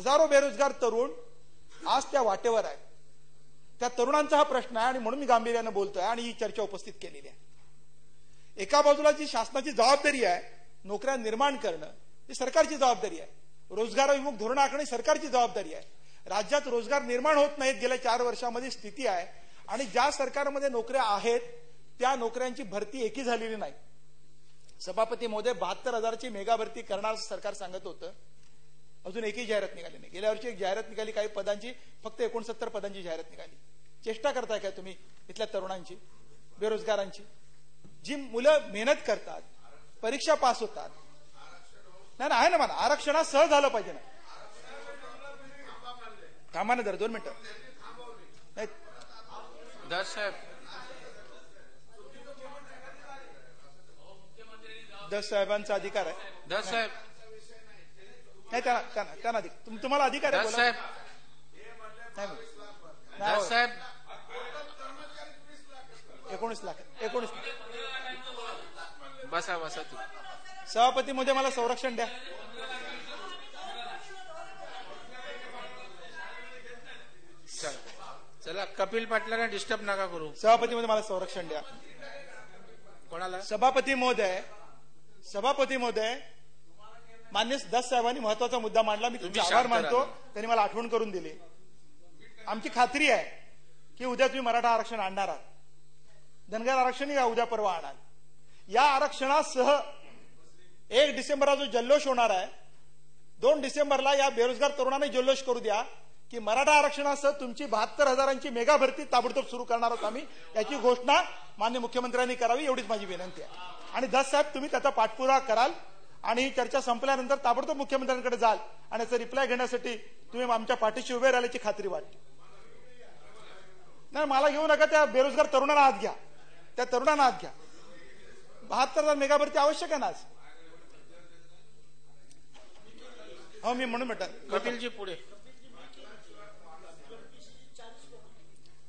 हजारो बेरोजगार तरुण आज त्या वाटेवर आहे. त्या तरुणांचा हा प्रश्न आहे आणि म्हणून मी गांभीर्यानं बोलतोय आणि ही चर्चा उपस्थित केलेली आहे. एका बाजूला जी शासनाची जबाबदारी आहे नोकऱ्या निर्माण करणं ही सरकारची जबाबदारी आहे. रोजगाराभिमुख धोरण आखणे सरकारची जबाबदारी आहे. राज्यात रोजगार निर्माण होत नाहीत गेल्या चार वर्षामध्ये स्थिती आहे आणि ज्या सरकारमध्ये नोकऱ्या आहेत त्या नोकऱ्यांची भरती एकी झालेली नाही. सभापती महोदय बहात्तर हजारची मेगा भरती करणार सरकार सांगत होतं. अजून एकही जाहिरात निघाली नाही. गेल्या वर्षी एक जाहिरात निघाली काही पदांची फक्त एकोणसत्तर पदांची जाहिरात निघाली. चेष्टा करताय काय तुम्ही इथल्या तरुणांची बेरोजगारांची? जी मुलं मेहनत करतात परीक्षा पास होतात. नाही ना आहे ना मला. आरक्षणात सहज झालं पाहिजे ना. थांबा ना जरा दोन मिनिटं. नाही. दस साहेबांचा अधिकार आहे. दास साहेब. नाही त्यांना त्यांना त्यांना तुम्हाला अधिकार आहे बोला. साहेब. नाही, एकोणीस लाख एकोणीस बसा बसा तू. सभापती मध्ये मला संरक्षण द्या. चला. चला कपिल पाटलांना डिस्टर्ब नका करू. सभापती मध्ये मला संरक्षण द्या. कोणाला? सभापती महोदय सभापती महोदय मान्य दस साहेबांनी महत्त्वाचा मुद्दा मांडला. मी तुमचे आभार मानतो. त्यांनी मला आठवण करून दिली. आमची खात्री आहे की उद्या तुम्ही मराठा आरक्षण आणणार आहात. धनगर आरक्षण या उद्या परवा आणाल या आरक्षणासह एक डिसेंबरला जो जल्लोष होणार आहे दोन डिसेंबरला या बेरोजगार तरुणांनी जल्लोष करू द्या की मराठा आरक्षणासह तुमची बहात्तर हजारांची मेगा भरती ताबडतोब सुरू करणार आहोत आम्ही. याची घोषणा मान्य मुख्यमंत्र्यांनी करावी एवढीच माझी विनंती आहे. आणि दस साहेब तुम्ही त्याचा पाठपुरावा कराल. आणि ही चर्चा संपल्यानंतर ताबडतोब मुख्यमंत्र्यांकडे जाल. आणि याचा रिप्लाय घेण्यासाठी तुम्ही आमच्या पाठीशी उभे राहिल्याची खात्री वाटते नाही मला घेऊ नका त्या बेरोजगार तरुणांना हात घ्या. त्या तरुणांना हात घ्या. बहात्तर हजार मेगा भरती आवश्यक आहे ना आज? हो मी म्हणून म्हटलं. कपिलजी पुढे.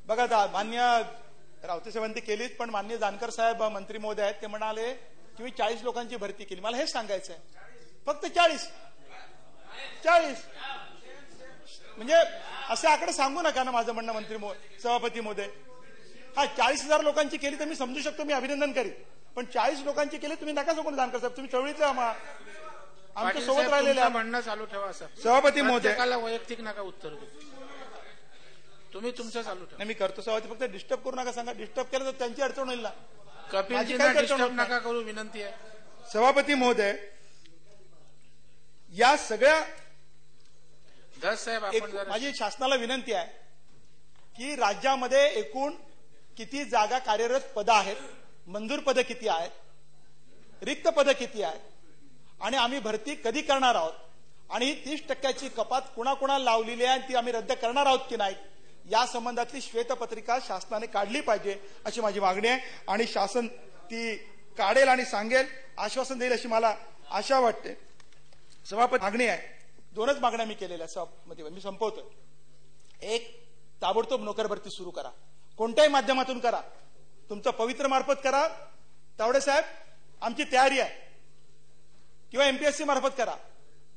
बघा मान्य रावते साहेबांनी ती केलीच पण मान्य जानकर साहेब मंत्री महोदय आहेत ते म्हणाले की मी चाळीस लोकांची भरती केली. मला हेच सांगायचं आहे फक्त चाळीस. चाळीस. म्हणजे असे आकडे सांगू नका ना माझं म्हणणं मंत्री सभापती महोदय हा चाळीस हजार लोकांची केली तर मी समजू शकतो मी अभिनंदन करीन. पण चाळीस लोकांची केली तुम्ही नका सांगू जानकर साहेब. तुम्ही चळवळीतले आम्हा- आमच्यासोबत साहेब राहिलेले म्हणणं चालू ठेवा असं सभापती प्रत्येकाला वैयक्तिक नका उत्तर देऊ. तुम्ही तुमचं चालू ठेवा. मी करतो सभापती फक्त डिस्टर्ब करू नका सांगा. डिस्टर्ब केलं तर त्यांची अडचण होईल ना. कपिलजींना डिस्टर्ब. नका करू विनंती आहे. सभापती महोदय या सगळ्या साहेब आपण माझी शासनाला विनंती आहे की राज्यामध्ये एकूण किती जागा कार्यरत पदं आहेत मंजूर पदं किती आहेत रिक्त पदं किती आहेत आणि आम्ही भरती कधी करणार आहोत? आणि ही तीस टक्क्याची कपात कुणाकुणाला लावलेली आहे आणि ती आम्ही रद्द करणार आहोत की नाही? या संबंधातली श्वेतपत्रिका शासनाने काढली पाहिजे अशी माझी मागणी आहे. आणि शासन ती काढेल आणि सांगेल आश्वासन देईल अशी मला आशा वाटते. सभापती मागणी आहे. दोनच मागण्या मी केलेल्या सभापती मी संपवतोय. एक ताबडतोब नोकर भरती सुरू करा. कोणत्याही माध्यमातून करा. तुमचं पवित्र मार्फत करा. तावडे साहेब आमची तयारी आहे. किंवा एमपीएससी मार्फत करा.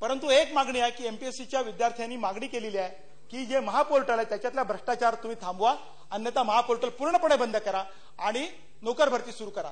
परंतु एक मागणी आहे की एमपीएससीच्या विद्यार्थ्यांनी मागणी केलेली आहे की जे महापोर्टल आहे त्याच्यातला भ्रष्टाचार तुम्ही थांबवा. अन्यथा महापोर्टल पूर्णपणे बंद करा आणि नोकर भरती सुरू करा.